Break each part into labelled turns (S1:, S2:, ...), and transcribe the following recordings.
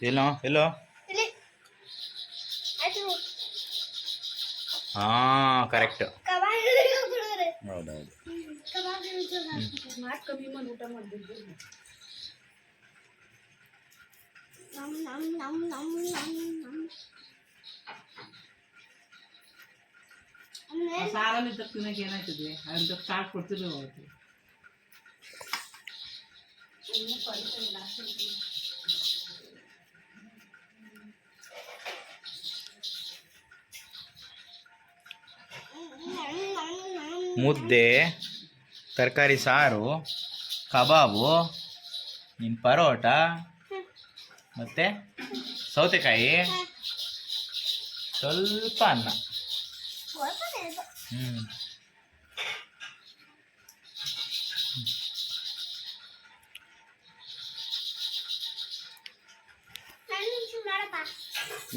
S1: ಎಲ್ಲೋ ಎಲ್ಲೋ ಹಾಂ ಕರೆಕ್ಟ್ ಹೌದೌದು
S2: ಕಬಾಬ್
S3: ಮಾತು ಕಮ್ಮಿ ಮಾಡಿ ಊಟ ಮಾಡಿದ್ದು
S2: ನಮ್
S1: ಮುದ್ದೆ ತರಕಾರಿ ಸಾರು ಕಬಾಬು ನಿಮ್ಮ ಪರೋಟ ಮತ್ತು ಸೌತೆಕಾಯಿ. ಸ್ವಲ್ಪ ಅನ್ನ. ಹ್ಞೂ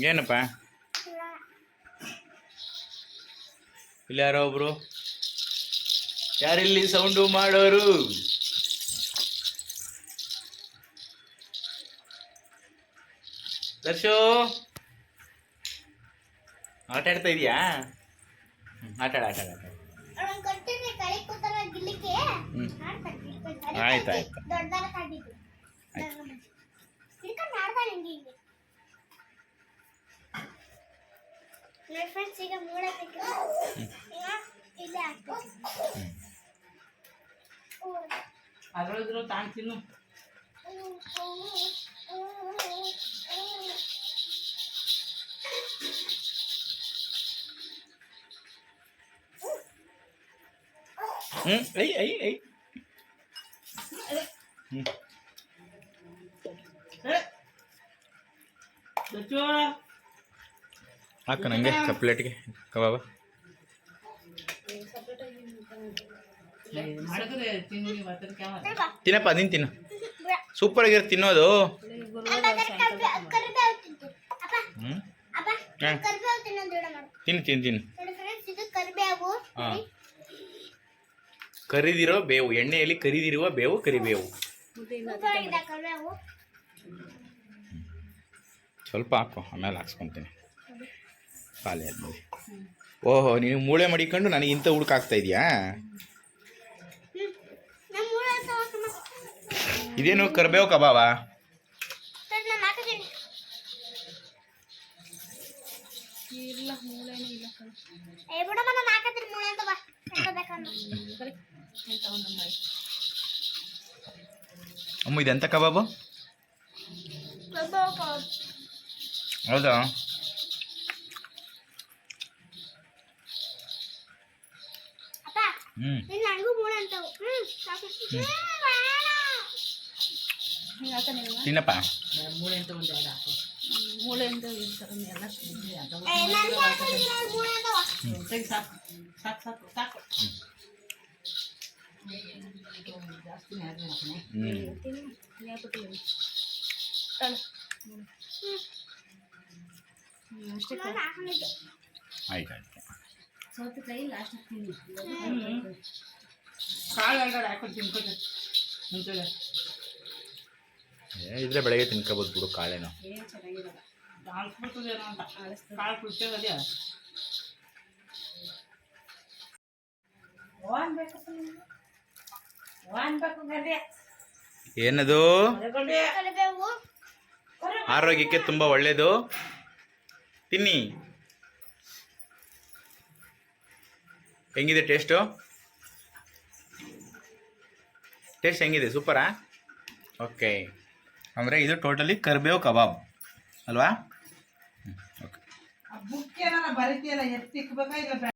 S1: ಏನಪ್ಪ? ಇಲ್ಲಿ ಯಾರೋ ಒಬ್ರು? ಯಾರಿಲ್ಲಿ ಸೌಂಡು ಮಾಡೋರು? ದರ್ಶೋ? ಆಟ ಆಡ್ತಾ ಇದೀಯಾ? ಆಟಾಡ ಆಟ ಆಡ ಆಟ ಆಡ ಆಡು.
S2: ಅವ್ನ್ ಕೊಟ್ಟಿನಿ ಕೈ
S3: ಅದ್ರೊಳಗಿರೋ ತಾನು ತಿನ್ನು
S1: ಹ್ಞೂ ಐ ಐ ಐ. ಹ್ಞೂ
S3: ದಚ್ಚು
S1: ಹಾಕ ನನಗೆ ಕಪ್ಲೆಟ್ಗೆ ಕಬಾಬ. ತಿನ್ನಪ್ಪ ನೀನು ತಿನ್ನು. ಸೂಪರ್ ಆಗಿರೋ ತಿನ್ನೋದು.
S2: ಕರಿಬೇವು ತಿಂತು ಅಪ್ಪ ಅಪ್ಪ ಕರಿಬೇವು ತಿನ್ನೋದು ಮಾಡು
S1: ತಿನ್ನು ತಿನ್ನು ತಿನ್ನು.
S2: ನೋಡಿ ಫ್ರೆಂಡ್ಸ್ ಇದು ಕರಿಬೇವು.
S1: ಹಾಂ. ಕರಿದಿರೋ ಬೇವು ಎಣ್ಣೆಯಲ್ಲಿ ಕರಿದಿರುವ ಬೇವು ಕರಿಬೇವು. ಸ್ವಲ್ಪ ಹಾಕು ಆಮೇಲೆ ಹಾಕ್ಸ್ಕೊತೀನಿ. ಖಾಲಿ ಆದ್ಮೇಲೆ. ಓಹೋ ನೀನು ಮೂಳೆ ಮಡಿಕೊಂಡು ನನಗೆ ಇಂಥ ಹುಡುಕಾಗ್ತಾ ಇದೆಯಾ
S2: ಹ್ಮ್ ನಮ್ಮ ಮೂಳೆ ಅಂತ ಹೋಗ್ತೀನಿ
S1: ಇದೇನು ಕರಿಬೇವು ಕಬಾಬ
S2: ಸರ್ ನಾನು ಹಾಕಿದ್ದೀನಿ
S3: ಇಲ್ಲ ಮೂಳೆನೇ ಇಲ್ಲ ಕಣೆ.
S2: ಏ ಬಿಡಮ್ಮ ನಾನು ಹಾಕತ್ತೀನಿ ಮೂಳೆ ಅಂತ ಬಾ ಎಂತ ಬೇಕಂದ್ರೆ
S3: ಬರೀ ಅಂತ ಕರ್ಬೇವು ಮಾಡಿ.
S1: ಅಮ್ಮ ಇದೆಂತ ಕಬಾಬು. ಹೌದಾ?
S2: ಅಪ್ಪ
S1: ಹ್ಞೂ
S2: ನೀನು ನನಗೂ ಮೂಳೆ ಅಂತವು. ಹ್ಮ್.
S3: ಹಿಂಗ್ ಹಾಕ ನೀನು.
S1: ತಿನ್ನಪ್ಪ.
S3: ಮೂಳೆ ಅಂತ ಒಂದು ಎರಡು ಹಾಕು ಹ್ಮ್, ಮೂಳೆ ಅಂತ ಎಲ್ಲ ಸಾಕು ಸಾಕು ಸಾಕು ಸಾಕು
S1: ಆಯ್ತು ಆಯ್ತು
S3: ಸೌತೆಕಾಯಿ ಲಾಸ್ಟ್ ತಿನ್ನು ಕಾಳು ಹಾಕೊಂಡು ತಿನ್ಕೊತೆ ಮುಂಚೆಲೆ
S1: ಏ, ಇದ್ರೆ ಬೆಳಗ್ಗೆ ತಿನ್ಕೋಬೋದು ಬಿಡು, ಕಾಳೆನ. ಏನದು? ಆರೋಗ್ಯಕ್ಕೆ ತುಂಬ ಒಳ್ಳೇದು. ತಿನ್ನಿ. ಹೆಂಗಿದೆ ಟೇಸ್ಟು? ಟೇಸ್ಟ್ ಹೆಂಗಿದೆ? ಸೂಪರಾ? ಓಕೆ. ಅಂದರೆ ಇದು ಟೋಟಲಿ ಕರ್ಬೇವು ಕಬಾಬ್. ಅಲ್ವಾ? ಓಕೆ